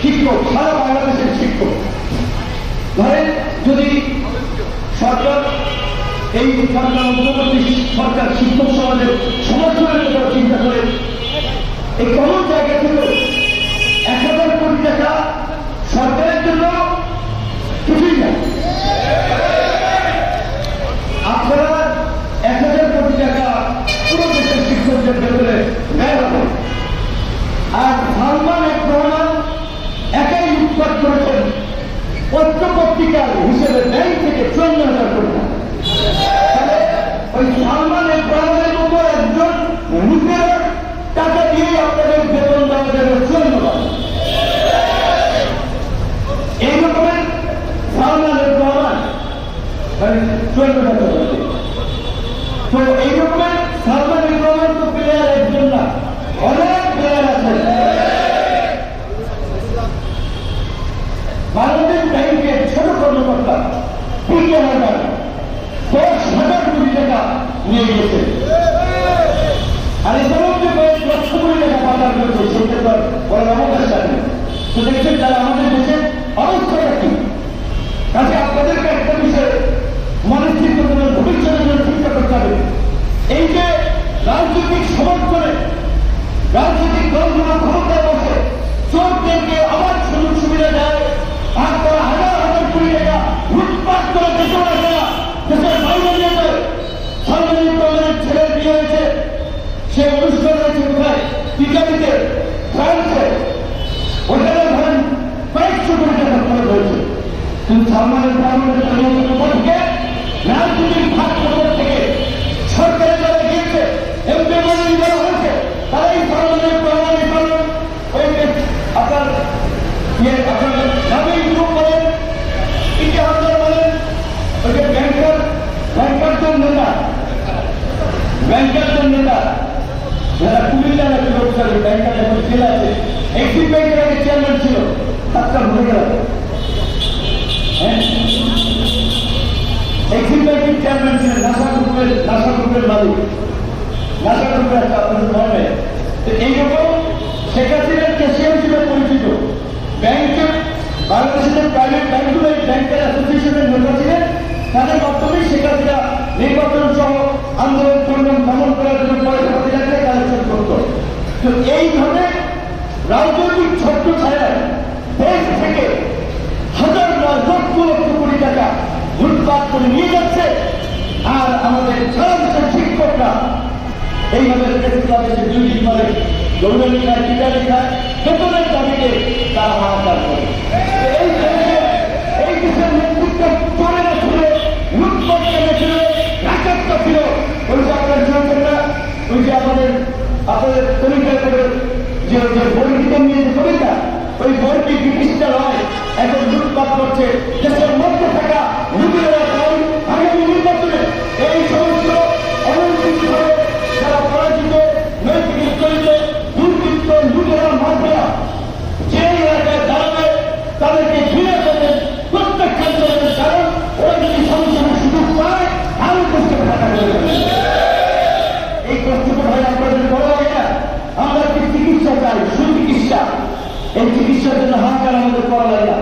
শিক্ষক, সারা বাংলাদেশের শিক্ষক। ধরেন যদি সরকার, এই সরকার অন্তর্বর্তী সরকার শিক্ষক সমাজের সমর্থনের কথা চিন্তা করে, এই কোন জায়গা থেকে এক হাজার কোটি টাকা সরকারের জন্য কিছুই না আপনারা এক হাজার কোটি টাকা পুরো দেশের শিক্ষকদের ভেতরে ব্যয় হবে আর সালমান এক রহমান একাই উৎপাদ করেছেন পত্র পত্রিকার হিসেবে ব্যাংক থেকে চুয়ান্ন হাজার কোটি ওই সালমান এক রহমানের মতো একজন লুটের টাকা দিয়ে আপনাদের বেতন দেওয়া যাবে চুয়ান্ন এই রকমের সালমান মানে চুয়ান্ন হাজার তো এই রকমের সালমান এক রহমান তো প্লেয়ার একজন না অনেক প্লেয়ার আছে বাংলাদেশ ব্যাংকের ছোট কর্মকর্তা পিকে হাজার দশ হাজার কোটি টাকা নিয়ে গেছে। আর এই যে কয়েক লক্ষ কোটি টাকা পাচার করেছে সেটা তো বলার অবকাশ তো দেখছেন তারা আমাদের দেশের অবস্থাটা কি কাজে আপনাদেরকে একটা বিষয়ে মনস্থির করতে হবে ভবিষ্যতের জন্য চিন্তা করতে হবে এই যে রাজনৈতিক সমর্থনে রাজনৈতিক দলগুলো ক্ষমতায় বসে চোরদেরকে আবার সুযোগ সুবিধা দেয় আর তারা হাজার হাজার কোটি টাকা লুটপাট করে দেশে রাখে না দেশের বাইরে নিয়ে যায় সর্বনিম্ন আমাদের ছেলের বিয়ে হয়েছে সে অনুষ্ঠান হয়েছে কোথায় ইটালিতে ফ্রান্সে ওখানে ধরেন কয়েকশো কোটি টাকা খরচ হয়েছে নিয়ন্ত্রণ থেকে রাজনৈতিক ভাগ থেকে সরকারে যারা গিয়েছে, এমপি মন্ত্রী যারা হয়েছে তারাই সালমানের পার্লামেন্ট করেন ওই আপনার ইয়ে আপনার নামেই গ্রুপ বলেন ইতিহাস বলেন, ওই যে ব্যাংকার ব্যাংকারদের নেতা ব্যাংকারদের নেতা, যারা কুমিল্লার একটা লোক ব্যাংকার যখন জেলা আছে। এক্সিম ব্যাংকের আগে চেয়ারম্যান ছিল তার ভুলে গেল ব্যাংকের চেয়ারম্যান ছিলেন নাসা গ্রুপের গ্রুপের মালিক তো এইরকম শেখ হাসিনার ক্যাশিয়ার হিসেবে পরিচিত ব্যাংকের বাংলাদেশের প্রাইভেট ব্যাংকগুলো এই ব্যাংকের অ্যাসোসিয়েশনের নেতা ছিলেন তাদের মাধ্যমেই আন্দোলন সংগ্রাম দমন করার জন্য পয়সা করত তো এই ধরনের রাজনৈতিক ছত্র ছায়ায় দেশ থেকে নয় লক্ষ লক্ষ কোটি টাকা লুটপাট করে নিয়ে যাচ্ছে, আর আমাদের সারা দেশের শিক্ষকরা এইভাবে প্রেস ক্লাবে এসে ডিউটি করে দৌড়ে লেখায় টিকা লেখায় বেতনের দাবিতে তারা হাহাকার করে। এই দেশে, এই দেশের নেতৃত্ব চলে না ছিল ছিল রাখাত্তা ছিল। ওই যে আপনার না ওই যে আমাদের, আপনাদের কবিতা করে যে যে নিয়ে কবিতা, ওই এখন করছে দেশের মধ্যে থাকা লুটেরা কারণ আগামী নির্বাচনে এই সমস্ত অনৈতিক ভাবে যারা পরাজিত, নৈতিক চরিত্র দুর্বৃত্ত লুটেরা মাফিয়া যে এলাকায় দাঁড়াবে, তাদেরকে পায় আরও ভাটা করে এই কষ্টটা ভাই আপনাদের বড় হয় না, আমরা কি চিকিৎসা এই চিকিৎসার জন্য হাহাকার আমাদের করা লাগে না।